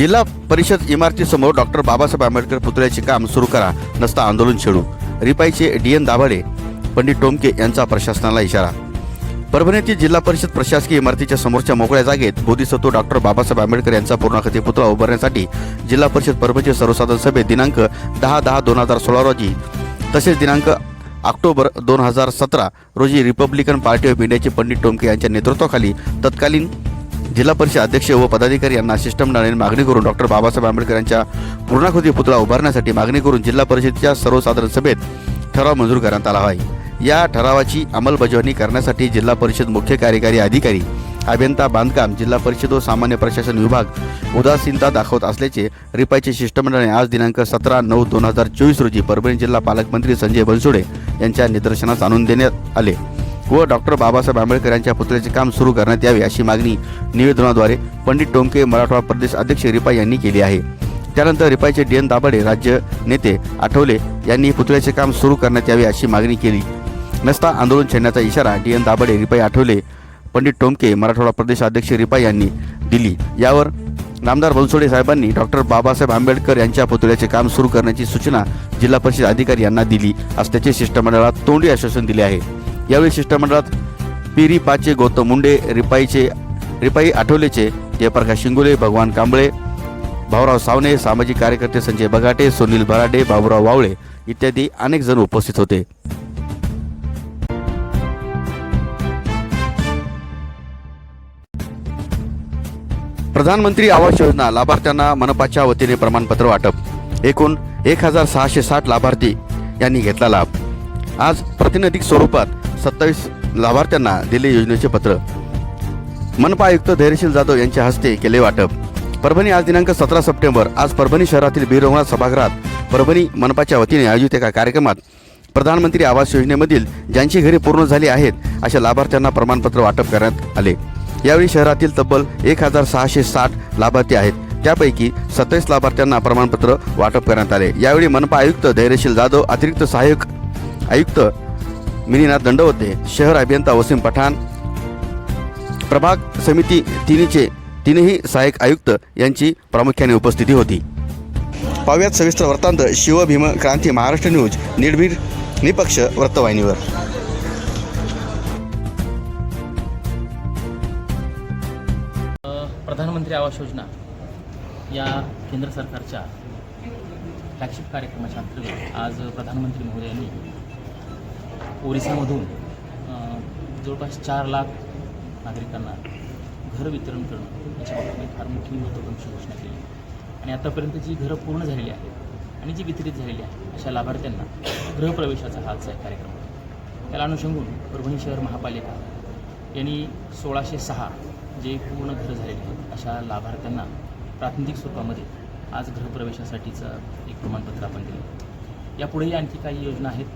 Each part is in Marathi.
जिल्हा परिषद इमारतीसमोर डॉक्टर बाबासाहेब आंबेडकर पुतळ्याचे काम सुरू करा नसता आंदोलन छेडू. रिपाईचे डी एन दाभाडे पंडित टोमके यांचा प्रशासनाला इशारा. परभणीतील जिल्हा परिषद प्रशासकीय इमारतीच्या समोरच्या मोकळ्या जागेत बोधिसत्व डॉक्टर बाबासाहेब आंबेडकर यांचा पूर्णाकृती पुतळा उभारण्यासाठी जिल्हा परिषद परभणीचे सर्वसाधारण सभेत दिनांक दहा दहा दोन हजार सोळा रोजी तसेच दिनांक ऑक्टोबर दोन हजार सतरा रोजी रिपब्लिकन पार्टी ऑफ इंडियाचे पंडित टोमके यांच्या नेतृत्वाखाली तत्कालीन जिल्हा परिषद अध्यक्ष व पदाधिकारी यांना शिष्टमंडळाने मागणी करून डॉक्टर बाबासाहेब आंबेडकर यांच्या पूर्णाकृती पुतळा उभारण्यासाठी मागणी करून जिल्हा परिषदेच्या सर्वसाधारण सभेत ठराव मंजूर करण्यात आला आहे. या ठरावाची अंमलबजावणी करण्यासाठी जिल्हा परिषद मुख्य कार्यकारी अधिकारी अभियंता बांधकाम जिल्हा परिषद व सामान्य प्रशासन विभाग उदासीनता दाखवत असल्याचे रिपाईचे शिष्टमंडळाने आज दिनांक सतरा नऊ दोन हजार चोवीस रोजी परभणी जिल्हा पालकमंत्री संजय बनसोडे यांच्या निदर्शनास आणून देण्यात आले. व डॉक्टर बाबासाहेब आंबेडकर यांच्या पुतळ्याचे काम सुरू करण्यात यावे अशी मागणी निवेदनाद्वारे पंडित टोमके मराठवाडा प्रदेश अध्यक्ष रिपाई यांनी केली आहे. त्यानंतर रिपाईचे डी एन दाभाडे राज्य नेते आठवले यांनी पुतळ्याचे काम सुरू करण्यात यावे अशी मागणी केली. नसता आंदोलन छेडण्याचा इशारा डी एन दाभाडे रिपाई आठवले पंडित टोमके मराठवाडा प्रदेश अध्यक्ष रिपाई यांनी दिली. यावर नामदार बनसोडे साहेबांनी डॉक्टर बाबासाहेब आंबेडकर यांच्या पुतळ्याचे काम सुरू करण्याची सूचना जिल्हा परिषद अधिकारी यांना दिली. असल्याचे शिष्टमंडळात तोंडी आश्वासन दिले आहे. यावेळी शिष्टमंडळात पिरी पाचे गौतम मुंडे रिपाईचे रिपाई आठवलेचे जयप्रकाश शिंगोले भगवान कांबळे भाऊराव सावने सामाजिक कार्यकर्ते संजय बगाटे सुनील भराडे बाबूराव वावळे इत्यादी अनेक जण उपस्थित होते. प्रधानमंत्री आवास योजना लाभार्थ्यांना मनपाच्या वतीने प्रमाणपत्र वाटप. एकूण एक हजार सहाशे साठ लाभार्थी यांनी घेतला लाभ. आज प्रतिनिधिक स्वरूपात सत्तावीस लाभार्थ्यांना दिले योजनेचे पत्र. मनपा आयुक्त धैर्यशील जाधव यांच्या हस्ते केले वाटप. परभणी आज दिनांक सतरा सप्टेंबर आज परभणी शहरातील बीररंगनाथ सभागृहात परभणी मनपाच्या वतीने आयोजित एका कार्यक्रमात प्रधानमंत्री आवास योजनेमधील ज्यांची घरे पूर्ण झाली आहेत अशा लाभार्थ्यांना प्रमाणपत्र वाटप करण्यात आले. यावेळी शहरातील तब्बल एक हजार सहाशे साठ लाभार्थी आहेत. त्यापैकी सत्तावीस लाभार्थ्यांना प्रमाणपत्र वाटप करण्यात आले. यावेळी मनपा आयुक्त धैर्यशील जाधव अतिरिक्त सहाय्यक आयुक्त मिनीनाथ दंडवते शहर अभियंता वसीम पठाण. प्रभाग समिती तिन्हीचे तीनही सहाय्यक आयुक्त यांची प्रामुख्याने उपस्थिती होती. पाव्यात सविस्तर वृत्तांत शिवभीम क्रांती महाराष्ट्र न्यूज निर्भीड निपक्ष वृत्तवाहिनीवर. प्रधानमंत्री आवास योजना या केंद्र सरकारच्या फ्लॅगशिप कार्यक्रमाच्या अंतर्गत आज प्रधानमंत्री महोदयांनी ओरिसामधून जवळपास चार लाख नागरिकांना घर वितरण करणं याच्या बाबतीत फार मोठी महत्त्वाकांक्षी घोषणा केली. आणि आतापर्यंत जी घरं पूर्ण झालेली आहेत आणि जी वितरित झालेली आहेत अशा लाभार्थ्यांना गृहप्रवेशाचा हा आजचा एक कार्यक्रम होता त्याला अनुषंगून परभणी शहर महापालिका यांनी सोळाशे सहा जे पूर्ण घरं झालेले आहेत अशा लाभार्थ्यांना प्रातिनिधिक स्वरूपामध्ये आज गृहप्रवेशासाठीचं एक प्रमाणपत्र आपण दिलं. यापुढेही आणखी काही योजना आहेत?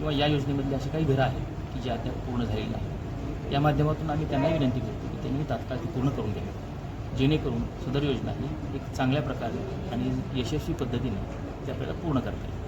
किंवा या योजनेमधली अशी काही घरं आहेत की जे अद्याप पूर्ण झालेली आहेत या माध्यमातून आम्ही त्यांनाही विनंती करतो की त्यांनी तात्काळ ती पूर्ण करून द्यावी. जेणेकरून सदर योजना ही एक चांगल्या प्रकारे आणि यशस्वी पद्धतीने ते आपल्याला पूर्ण करता येईल.